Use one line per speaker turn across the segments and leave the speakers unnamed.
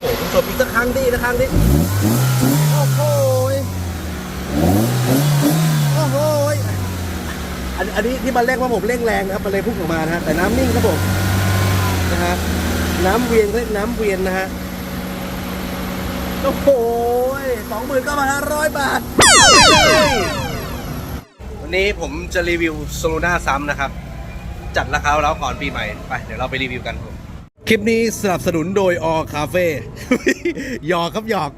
โอ้คุณผู้ชมอีกสักครั้งดิอีกสักครั้งดิโอ้โหยโอ้โหยอันอันนี้ที่มันเร่งว่าผมเร่งแรงนะครับมันเลยพุ่งออกมานะฮะแต่น้ำนิ่งครับผมนะฮะน้ำเวียนเรียกน้ำเวียนนะฮะโอ้โหสองหมื่นเก้าพันห้าร้อยบาท วันนี้ผมจะรีวิวโซโลนาซ้ำนะครับ จัดราคาแล้วก่อนปีใหม่ ไป เดี๋ยวเราไปรีวิวกันผม คลิปนี้สนับสนุนโดยออคาเฟ่ หยอกครับหยอก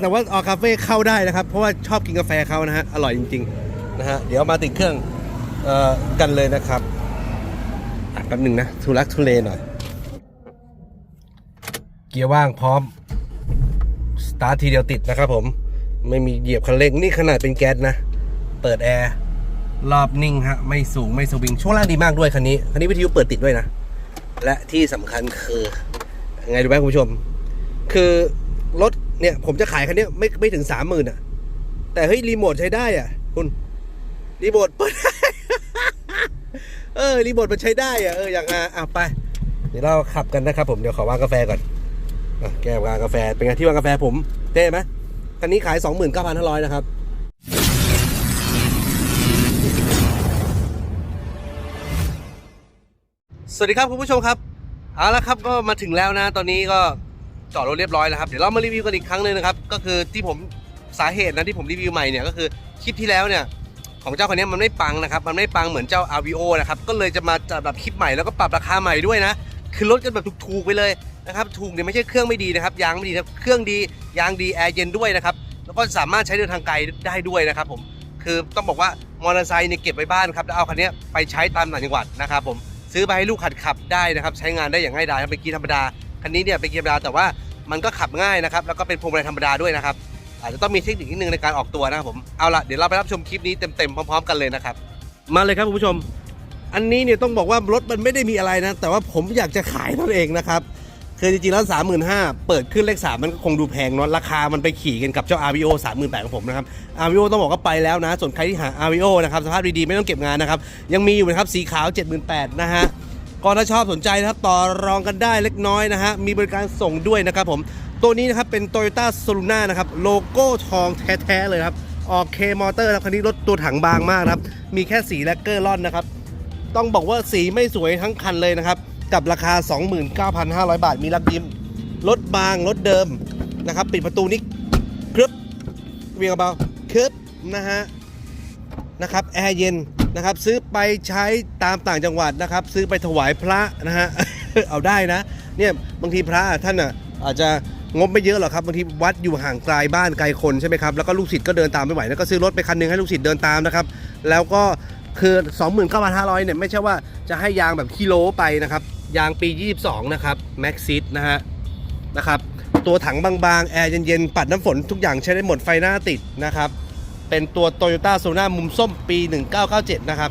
แต่ว่าออคาเฟ่เข้าได้นะครับ เพราะว่าชอบกินกาแฟเขานะฮะ อร่อยจริงๆนะฮะ เดี๋ยวมาติดเครื่องเอ่อกันเลยนะครับอะแป๊บหนึ่งนะ ทุลักทุเลหน่อย เกียร์ว่างพร้อม สตาร์ททีเดียวติดนะครับผม ไม่มีเหยียบคันเร่งนี่ขนาดเป็นแก๊สนะ เปิดแอร์ รอบนิ่งฮะ ไม่สูงไม่สวิง ช่วงล่างดีมากด้วยคันนี้ คันนี้วิทยุเปิดติดด้วยนะ และที่สำคัญคือไงรู้ไหมคุณผู้ชม คือรถเนี่ยผมจะขายคันนี้ไม่ไม่ถึงสามหมื่นอะ แต่เฮ้ยรีโมทใช้ได้อะ คุณรีโมทเปิดเออรีโมทมันใช้ได้อะเอออย่างอะอะไป เดี๋ยวเราขับกันนะครับผมเดี๋ยวขอวางกาแฟก่อนอแก้ววางกาแฟเป็นไงที่วางกาแฟผมเท่ไหมคันนี้ขาย 29,500 นะครับ สวัสดีครับคุณผู้ชมครับเอาละครับก็มาถึงแล้วนะ ตอนนี้ก็จอดรถเรียบร้อยแล้วครับเดี๋ยวเรามารีวิวกันอีกครั้งหนึ่งนะครับก็คือที่ผมสาเหตุนะที่ผมรีวิวใหม่เนี่ยก็คือคลิปที่แล้วเนี่ยของเจ้าคันนี้มันไม่ปังนะครับมันไม่ปังเหมือนเจ้า RVO นะครับก็เลยจะมาจัดแบบคลิปใหม่แล้วก็ปรับราคาใหม่ด้วยนะคือลดกันแบบถูกๆไปเลยนะครับถูกเนี่ยไม่ใช่เครื่องไม่ดีนะครับยางไม่ดีนะครับเครื่องดียางดีแอร์เย็นด้วยนะครับแล้วก็สามารถใช้เดินทางไกลได้ด้วยนะครับผมคือต้องบอกว่ามอเตอร์ไซค์เนี่ยเก็บไว้บ้านครับแล้วเอาคันนี้ไปใช้ตามต่างจังหวัดนะครับผม ซื้อไปให้ลูกขัดขับได้นะครับ ใช้งานได้อย่างง่ายดายครับเป็นเกียร์ธรรมดาคันนี้เนี่ยเป็นเกียร์ธรรมดาแต่ว่ามันก็ขับง่ายนะครับ แล้วก็เป็นพวงมาลัยธรรมดาด้วยนะครับ อาจจะต้องมีเทคนิคนิดนึงในการออกตัวนะครับผมเอาละเดี๋ยวเราไปรับชมคลิปนี้เต็มๆพร้อมๆ กันเลยนะครับ มาเลยครับคุณผู้ชม อันนี้เนี่ยต้องบอกว่ารถมันไม่ได้มีอะไรนะ แต่ว่าผมอยากจะขายนั่นเองนะครับ คือจริงๆแล้ว 35,000 เปิดขึ้นเลข 3 มันก็คงดูแพงเนาะราคามันไปขี่กันกับเจ้า RVO 38,000ของผมนะครับ RVO ต้องบอกว่าไปแล้วนะ ส่วนใครที่หา RVO นะครับสภาพดีๆ ไม่ต้องเก็บงานนะครับ ยังมีอยู่นะครับสีขาว 78,000 นะฮะก็ถ้าชอบสนใจนะครับต่อรองกันได้เล็กน้อยนะฮะมีบริการส่งด้วยนะครับผมตัวนี้นะครับเป็น Toyota s o l u n a นะครับโลโก้ทองแท้ๆเลยครับออกเคมอเตอร์ครับคันนี้รถตัวถังบางมากครับมีแค่สีแลกเกอร์ล่อนนะครับต้องบอกว่าสีไม่สวยทั้งคันเลยนะครับ กับราคา 29,500 บาท มีลักยิ้ม รถบางรถเดิมนะครับ ปิดประตูนี่ครึบเวียงเบาครึบนะฮะนะครับแอร์เย็นนะครับ ซื้อไปใช้ตามต่างจังหวัดนะครับ ซื้อไปถวายพระนะฮะเอาได้นะ เนี่ยบางทีพระท่านอะอาจจะงบไม่เยอะหรอกครับบางทีวัดอยู่ห่างไกลบ้านไกลคนใช่ไหมครับแล้วก็ลูกศิษย์ก็เดินตามไม่ไหวแล้วก็ซื้อรถไปคันหนึงให้ลูกศิษย์เดินตามนะครับ แล้วก็คือ 29,500เนี่ยไม่ใช่ว่าจะให้ยางแบบกิโลไปนะครับ ยางปี 22 นะครับแม็กซิสนะฮะนะครับ ตัวถังบางๆ แอร์เย็นๆ ปัดน้ำฝนทุกอย่างใช้ได้หมดไฟหน้าติดนะครับ เป็นตัว Toyota s o n a มุมส้มปี 1997 นะครับ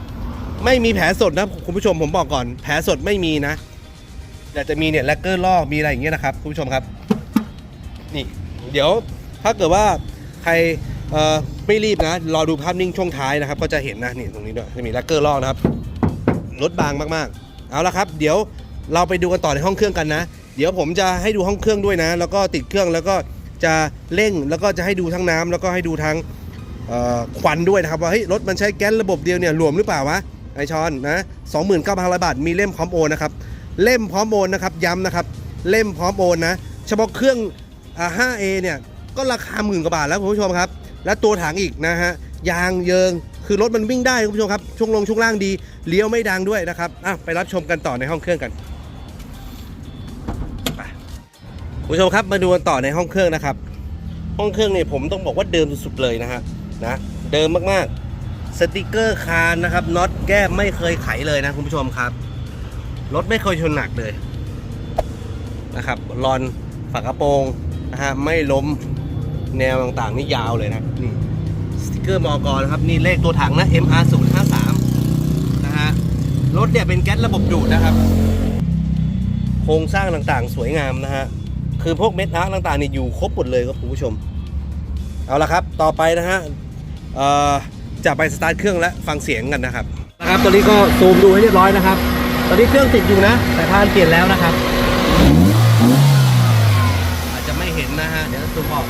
ไม่มีแผลสดนะคุณผู้ชมผมบอกก่อน แผลสดไม่มีนะ แต่จะมีเนี่ยแลกเกอร์ลอกมีอะไรอย่างเงี้ยนะครับ คุณผู้ชมครับ นี่เดี๋ยวถ้าเกิดว่าใครเออไม่รีบนะ รอดูภาพนิ่งช่วงท้ายนะครับ ก็จะเห็นนะนี่ตรงนี้ด้วยจะมีแลกเกอร์ลอกนะครับรถบางมากๆ เอาละครับ เดี๋ยว เราไปดูกันต่อในห้องเครื่องกันนะ เดี๋ยวผมจะให้ดูห้องเครื่องด้วยนะ แล้วก็ติดเครื่องแล้วก็จะเร่งแล้วก็จะให้ดูทั้งน้ำแล้วก็ให้ดูทั้งควันด้วยนะครับว่าเฮ้ยรถมันใช้แก๊สระบบเดียวเนี่ยรวมหรือเปล่าวะไอชอนนะสองหมื่นเก้าพันบาทมีเล่มพร้อมโอนนะครับเล่มพร้อมโอนนะครับย้ำนะครับเล่มพร้อมโอนนะเฉพาะเครื่อง 5A เนี่ยก็ราคาหมื่นกว่าบาทแล้วคุณผู้ชมครับ และตัวถังอีกนะฮะยางเยิงคือรถมันวิ่งได้คุณผู้ชมครับช่วงลงช่วงล่างดีเลี้ยวไม่ดังด้วยนะครับอะไปรับชมกันต่อในห้องเครื่องกัน คุณผู้ชมครับมาดูกันต่อในห้องเครื่องนะครับ ห้องเครื่องเนี่ยผมต้องบอกว่าเดิมสุดๆเลยนะฮะนะเดิมมากๆสติกเกอร์คานนะครับน็อตแก้มไม่เคยไขเลยนะคุณผู้ชมครับรถไม่เคยชนหนักเลยนะครับรอนฝากระโปรงนะฮะไม่ล้มแนวต่างๆนี่ยาวเลยนะนี่สติกเกอร์มอกรนะครับนี่เลขตัวถังนะ MR 0 5 3นะฮะรถเนี่ยเป็นแก๊สระบบดูดนะครับ โครงสร้างต่างๆ สวยงามนะฮะ คือพวกเม็ดอาร์ตต่างๆนี่อยู่ครบหมดเลยครับคุณผู้ชม เอาละครับ ต่อไปนะฮะเอ่อจะไปสตาร์ทเครื่องและฟังเสียงกันนะครับนะครับตอนนี้ก็ซูมดูให้เรียบร้อยนะครับ ตอนนี้เครื่องติดอยู่นะแต่พานเปลี่ยนแล้วนะครับ อาจจะให้เห็นนะฮะเดี๋ยวซูมออก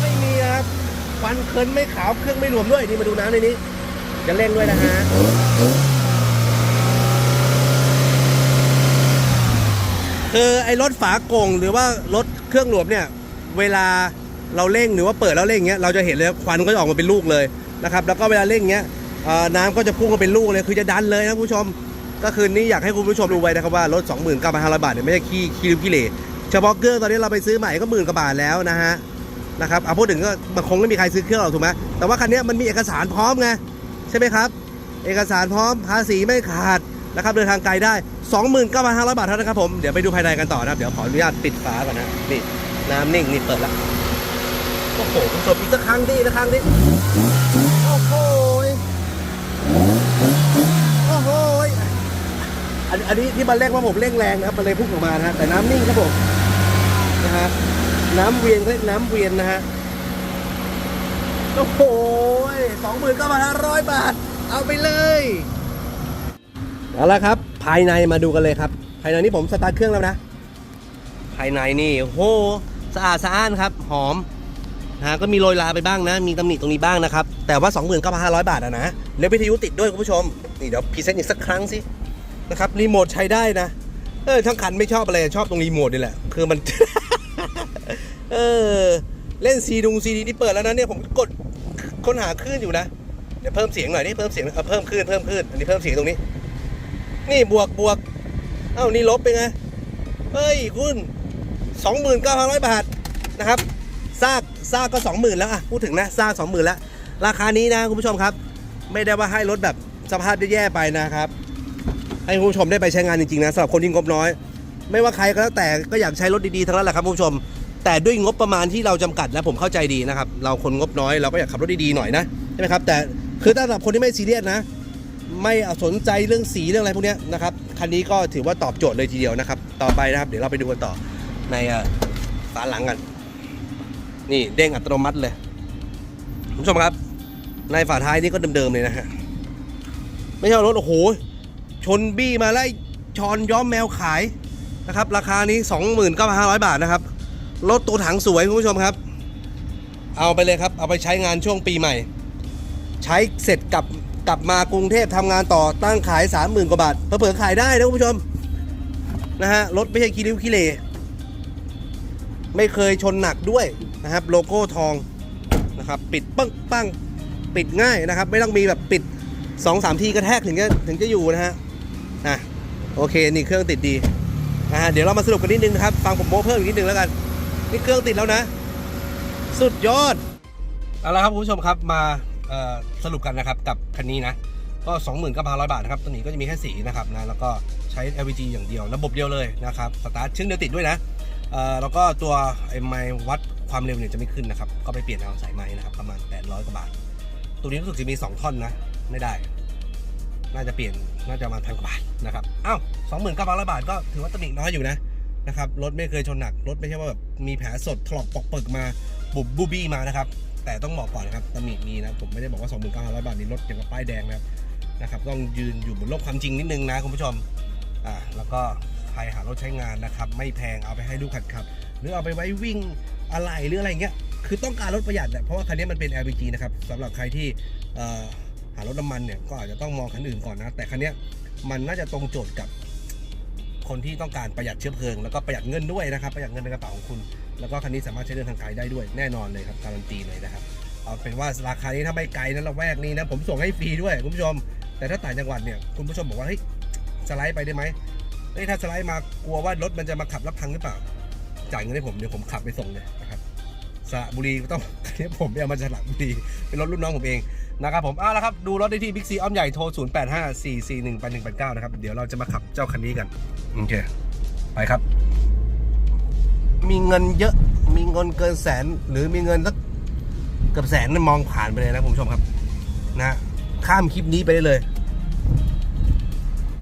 ไม่มีครับควันเคินไม่ขาวเครื่องไม่รวมด้วยนี่มาดูน้ำในนี้จะเร่งด้วยนะฮะ คือไอ้รถฝาโก่งหรือว่ารถเครื่องหลวมเนี่ย เวลาเราเร่งหรือว่าเปิดแล้วเร่งเงี้ยเราจะเห็นเลยควันก็จะออกมาเป็นลูกเลยนะครับ แล้วก็เวลาเร่งเงี้ยน้ำก็จะพุ่งมาเป็นลูกเลยคือจะดันเลยนะคุณผู้ชม ก็คือนี่อยากให้คุณผู้ชมดูไว้นะครับว่ารถ 29,500 บาทเนี่ยไม่ใช่ขี้ขี้ริ้วขี้เหร่เฉพาะเครื่องตอนนี้เราไปซื้อใหม่ก็หมื่นกว่าบาทแล้วนะฮะนะครับเอาพูดถึงก็มันคงไม่มีใครซื้อเครื่องหรอกถูกไหมแต่ว่าคันนี้มันมีเอกสารพร้อมไงใช่ไหมครับ เอกสารพร้อมภาษีไม่ขาด นะครับเดินทางไกลได้ 29,500 บาทเท่านั้นครับผมเดี๋ยวไปดูภายในกันต่อนะครับ เดี๋ยวขออนุญาตปิดฝาก่อนนะนี่น้ำนิ่งนี่เปิดละโอ้โหคุณผู้ชมอีกสักครั้งดิอีกสักครั้งดิโอ้โหโอ้โหอันอันนี้ที่มันเร่งว่าผมเร่งแรงนะครับมันเลยพุ่งออกมานะฮะแต่น้ำนิ่งครับผมนะฮะน้ำเวียนเรียกน้ำเวียนนะฮะโอ้โหสองหมื่นเก้าพันห้าร้อยบาท เอาไปเลย เอาละครับ ภายในมาดูกันเลยครับ ภายในนี่ผมสตาร์ทเครื่องแล้วนะ ภายในนี่โหสะอาดสะอ้านครับ หอมนะฮะก็มีโรยลาไปบ้างนะ มีตำหนิตรงนี้บ้างนะครับ แต่ว่า 29,500 บาทอะนะแล้ววิทยุติดด้วยคุณผู้ชม นี่เดี๋ยวพรีเซนต์อีกสักครั้งสินะครับรีโมทใช้ได้นะ เออทั้งคันไม่ชอบอะไรชอบตรงรีโมทนี่แหละ คือมัน เออ เล่นซีดุงซีดีที่เปิดแล้วนะเนี่ยผมกดค้นหาคลื่นอยู่นะ เดี๋ยวเพิ่มเสียงหน่อยนี่เพิ่มเสียงเพิ่มคลื่นเพิ่มคลื่นอันนี้เพิ่มเสียงตรงนี้ นี่บวกบวก เอ้านี่ลบไปไง เฮ้ยคุณ29,500บาทนะครับ ซากซากก็20,000แล้วอะพูดถึงนะ ซาก20,000แล้ว ราคานี้นะคุณผู้ชมครับ ไม่ได้ว่าให้รถแบบสภาพแย่ๆไปนะครับให้คุณผู้ชมได้ไปใช้งานจริงๆนะสำหรับคนที่งบน้อย ไม่ว่าใครก็แล้วแต่ก็อยากใช้รถดีๆทั้งนั้นแหละครับคุณผู้ชม แต่ด้วยงบประมาณที่เราจำกัดและผมเข้าใจดีนะครับ เราคนงบน้อยเราก็อยากขับรถดีๆหน่อยนะใช่ไหมครับแต่คือถ้าสำหรับคนที่ไม่ซีเรียสนะ ไม่สนใจเรื่องสีเรื่องอะไรพวกนี้นะครับคันนี้ก็ถือว่าตอบโจทย์เลยทีเดียวนะครับ ต่อไปนะครับ เดี๋ยวเราไปดูกันต่อในฝาหลังกัน นี่เด้งอัตโนมัติเลยคุณผู้ชมครับ ในฝาท้ายนี่ก็เดิมๆเลยนะฮะไม่ใช่รถโอ้โหชนบี้มาไล่ชอนย้อมแมวขายนะครับ ราคานี้ 29,500 บาทนะครับรถตัวถังสวยคุณผู้ชมครับ เอาไปเลยครับ เอาไปใช้งานช่วงปีใหม่ ใช้เสร็จกลับ กลับมากรุงเทพทำงานต่อตั้งขาย 30,000 กว่าบาทเผื่อขายได้นะคุณผู้ชมนะฮะรถไม่ใช่คีริ้วคีเลไม่เคยชนหนักด้วยนะครับโลโก้ทองนะครับปิดปั้งปั้งปิดง่ายนะครับ ไม่ต้องมีแบบปิด 2 3 ทีกระแทกถึงจะถึงจะอยู่นะฮะอะโอเคนี่เครื่องติดดีนะฮะเดี๋ยวเรามาสรุปกันนิดนึงนะครับฟังผมโม้เพิ่มอีกนิดนึงแล้วกันนี่เครื่องติดแล้วนะ สุดยอดเอาละครับคุณผู้ชมครับมา สรุปกันนะครับกับคันนี้นะก็ 29,500 บาทนะครับตัวนี้ก็จะมีแค่สีนะครับนะแล้วก็ใช้ LPG อย่างเดียว ระบบเดียวเลยนะครับสตาร์ทชึ่งเดียวติดด้วยนะแล้วก็ตัวไอ้ไม้วัดความเร็วเนี่ยจะไม่ขึ้นนะครับ ก็ไปเปลี่ยนเอาสายไม้นะครับประมาณ 800 กว่าบาท ตัวนี้รู้สึกจะมี 2 ท่อนนะ ไม่ได้ น่าจะเปลี่ยนน่าจะประมาณพันกว่าบาทนะครับอ้าว29,500บาทก็ถือว่าตำหนิน้อยอยู่นะนะครับรถไม่เคยชนหนักรถไม่ใช่ว่าแบบมีแผลสดถลอกปอกเปิกมาบุบบูบี้มานะครับ แต่ต้องบอกก่อนนะครับตำหนิมีนะผมไม่ได้บอกว่า 2,900 บาทนี้รถอย่างกับป้ายแดงนะครับนะครับ ต้องยืนอยู่บนโลกความจริงนิดนึงนะคุณผู้ชมอ่าแล้วก็ใครหารถใช้งานนะครับ ไม่แพงเอาไปให้ลูกขัดขับ หรือเอาไปไว้วิ่งอะไรหรืออะไรเงี้ยคือต้องการรถประหยัดแหละเพราะว่าคันนี้มันเป็น LPG นะครับสำหรับใครที่เอ่อหารถน้ำมันเนี่ยก็อาจจะต้องมองคันอื่นก่อนนะ แต่คันนี้มันน่าจะตรงโจทย์กับคนที่ต้องการประหยัดเชื้อเพลิงแล้วก็ประหยัดเงินด้วยนะครับ ประหยัดเงินในกระเป๋าของคุณ แล้วก็คันนี้สามารถใช้เดินทางไกลได้ด้วยแน่นอนเลยครับการันตีเลยนะครับเอาเป็นว่าราคานี้ถ้าไม่ไกลนั้นละแวกนี้นะผมส่งให้ฟรีด้วยคุณผู้ชม แต่ถ้าต่างจังหวัดเนี่ยคุณผู้ชมบอกว่าเฮ้ยสไลด์ไปได้ไหมเฮ้ยถ้าสไลด์มากลัวว่ารถมันจะมาขับรับพังหรือเปล่าจ่ายเงินให้ผมเดี๋ยวผมขับไปส่งเลยนะครับสระบุรีก็ต้องเนี้ยผมไปเอามาจากสระบุรีเป็นรถรุ่นน้องผมเองนะครับผมเอาละครับดูรถได้ที่บิ๊กซีอ้อมใหญ่โทร 0 8 5 4 4 1 8 1 8 9 นะครับ เดี๋ยวเราจะมาขับเจ้าคันนี้กัน โอเค ไปครับ มีเงินเยอะ มีเงินเกินแสน หรือมีเงินสักเกือบแสนนั้นมองผ่านไปเลยนะคุณผู้ชมครับ นะ ข้ามคลิปนี้ไปได้เลย